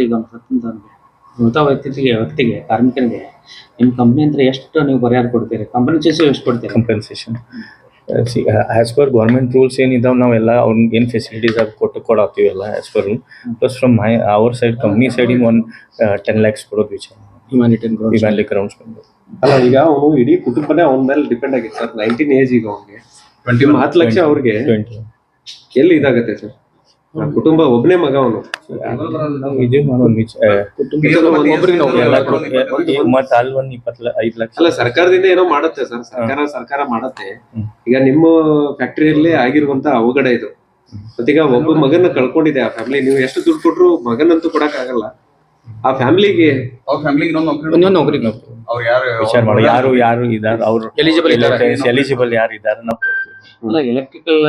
ಈಗ ಮೃತ ವ್ಯಕ್ತಿಗೆ ವ್ಯಕ್ತಿಗೆ ಕಾರ್ಮಿಕರಿಗೆ ನಿಮ್ಮ ಕಂಪ್ನಿ ಅಂತ ಎಷ್ಟು ನೀವು ಪರಿಹಾರ ಕೊಡ್ತೀರಿ? ಕಂಪನಿ ಚೇಸಿ ಎಷ್ಟು ಕೊಡ್ತೀರಿ? Compensation as per government rules ಏನಿದಾವೆ ನಾವೆಲ್ಲ ಅವ್ನಿಗೆ ಏನು ಫೆಸಿಲಿಟೀಸ್ ಅದು ಕೊಟ್ಟು ಕೊಡತ್ತೀವಿ ಎಲ್ಲ as per plus from my our side company siding ಒಂದು ಟೆನ್ ಲ್ಯಾಕ್ಸ್ ಕೊಡೋದು ವಿಚಾರ. ಹ್ಯುಮ್ಯಾನಿಟೇರಿಯನ್ ಗ್ರೌಂಡ್ ಇವ್ಯಾನ್ಲಿ ಗ್ರೌಂಡ್ಸ್ ಬಂದು. ಅಲ್ಲ ಈಗ ಅವನು ಇಡೀ ಕುಟುಂಬನೇ ಅವನ ಮೇಲೆ ಡಿಪೆಂಡ್ ಆಗಿತ್ತು ಸರ್ ನೈನ್ಟೀನ್ ಏಜ್ ಈಗ ಅವನಿಗೆ. ಟ್ವೆಂಟಿ ಹತ್ತು ಲಕ್ಷ ಅವ್ರಿಗೆ ಟ್ವೆಂಟಿ ಎಲ್ಲಿ ಇದಾಗತ್ತೆ ಸರ್ ಆ ಕುಟುಂಬ ಒಬ್ಬನೇ ಮಗ ಅವನು. ಅಲ್ಲಿ ಸರ್ಕಾರದಿಂದ ಏನೋ ಮಾಡುತ್ತೆ ಸರ್ ಸರ್ಕಾರ ಸರ್ಕಾರ ಮಾಡತ್ತೆ. ಈಗ ನಿಮ್ಮ ಫ್ಯಾಕ್ಟರಿಯಲ್ಲಿ ಆಗಿರುವಂತ ಅವಘಡ ಇದು. ಮತ್ತೀಗ ಒಬ್ಬ ಮಗನ ಕಳ್ಕೊಂಡಿದೆ ಆ ಫ್ಯಾಮಿಲಿ ನೀವು ಎಷ್ಟು ದುಡ್ಡು ಕೊಟ್ರು ಮಗನಂತೂ ಕೊಡಕ್ ಆಗಲ್ಲ ಆ ಫ್ಯಾಮಿಲಿಗೆ ಅವ್ರ ಫ್ಯಾಮಿಲಿಗೆ ಇನ್ನೊಂದು ನೌಕರಿ ಇನ್ನೊಂದು ನೌಕರಿ ಅವ್ರು ಯಾರು ವಿಚಾರ ಮಾಡಿ ಯಾರು ಯಾರು ಇದಾರೆ ಅವ್ರು ಎಲಿಜಿಬಲ್. ಎಲಿಜಿಬಲ್ ಯಾರು ಇದಾರೆ ನಾವು ಎಲೆಕ್ಟ್ರಿಕಲ್